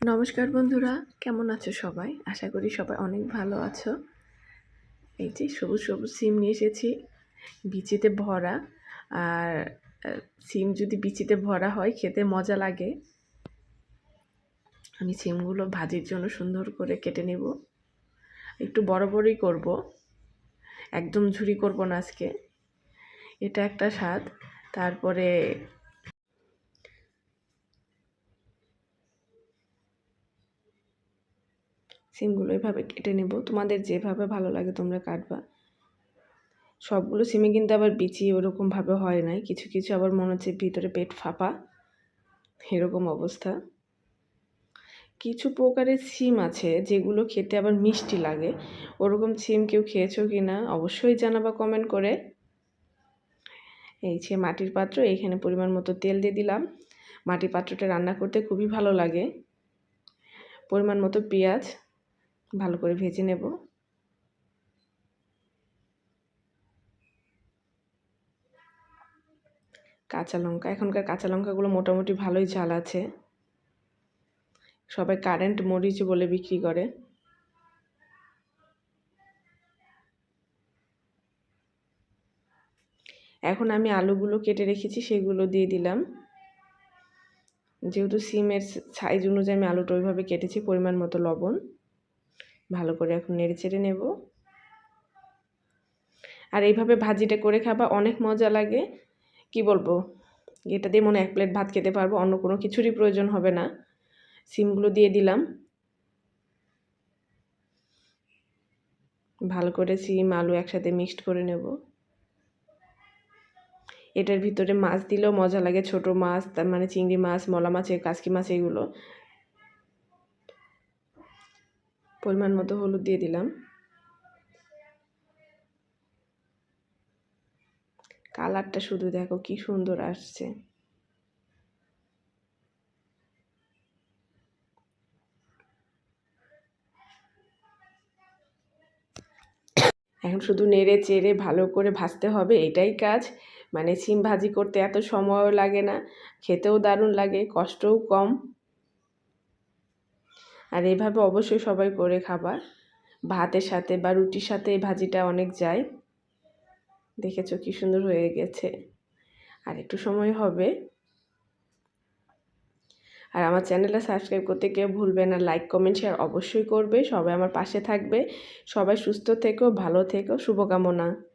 নমস্কার বন্ধুরা, কেমন আছো সবাই? আশা করি সবাই অনেক ভালো আছো। এই যে সবুজ সবুজ সিম নিয়ে এসেছি, বিচিতে ভরা। আর সিম যদি বিচিতে ভরা হয়, খেতে মজা লাগে। আমি সিমগুলো ভাজির জন্য সুন্দর করে কেটে নেব। একটু বড় বড়ই করব। একদম ঝুরি করব না আজকে। এটা একটা স্বাদ। তারপরে সিমগুলো এভাবে কেটে নেব। তোমাদের যেভাবে ভালো লাগে তোমরা কাটবা। সবগুলো সিমে কিন্তু আবার বিচি ওরকমভাবে হয় নাই। কিছু কিছু আবার মনে হচ্ছে ভিতরে পেট ফাঁপা। এরকম অবস্থা। কিছু প্রকারের সিম আছে যেগুলো খেতে আবার মিষ্টি লাগে। ওরকম সিম কেউ খেয়েছো কি না অবশ্যই জানাবা কমেন্ট করে। এই যে মাটির পাত্র, এইখানে পরিমাণ মতো তেল দিয়ে দিলাম। মাটির পাত্রটা রান্না করতে খুবই ভালো লাগে। পরিমাণ মতো পেঁয়াজ। ভালো করে ভেজে নেব। কাঁচা লঙ্কা, এখনকার কাঁচা লঙ্কাগুলো মোটামুটি ভালোই ঝাল আছে। সবাই কারেন্ট মরিচ বলে বিক্রি করে। এখন আমি আলুগুলো কেটে রেখেছি, সেগুলো দিয়ে দিলাম। যেহেতু সিমের সাইজ অনুযায়ী আমি আলুটা ওইভাবে কেটেছি, পরিমাণ মতো লবণ। ভালো করে এখন নেড়ে চেড়ে নেব। আর এইভাবে ভাজিটা করে খাবা, অনেক মজা লাগে। কি বলব? এটা দিয়ে মনে এক প্লেট ভাত খেতে পারব, অন্য কোনো কিছুরই প্রয়োজন হবে না। সিমগুলো দিয়ে দিলাম। ভালো করে সিম, আলু একসাথে মিক্সড করে নেব। এটার ভিতরে মাছ দিলেও মজা লাগে, ছোট মাছ, তার মানে চিংড়ি মাছ, মলা মাছের কাসকি মাছ, এগুলো। পরিমাণ মতো হলুদ দিয়ে দিলাম। কালারটা শুধু দেখো কি সুন্দর আসছে। এখন শুধু নেড়ে চেড়ে ভালো করে ভাজতে হবে, এটাই কাজ। মানে সিম ভাজি করতে এত সময়ও লাগে না, খেতেও দারুণ লাগে, কষ্টও কম। আর এভাবে অবশ্যই সবাই করে খাবার। ভাতের সাথে বা রুটির সাথে এই ভাজিটা অনেক যায়। দেখেছ কি সুন্দর হয়ে গেছে। আর একটু সময় হবে। আর আমার চ্যানেলটা সাবস্ক্রাইব করতে কেউ ভুলবে না, লাইক, কমেন্ট, শেয়ার অবশ্যই করবে। সবাই আমার পাশে থাকবে। সবাই সুস্থ থেকো, ভালো থেকো, শুভকামনা।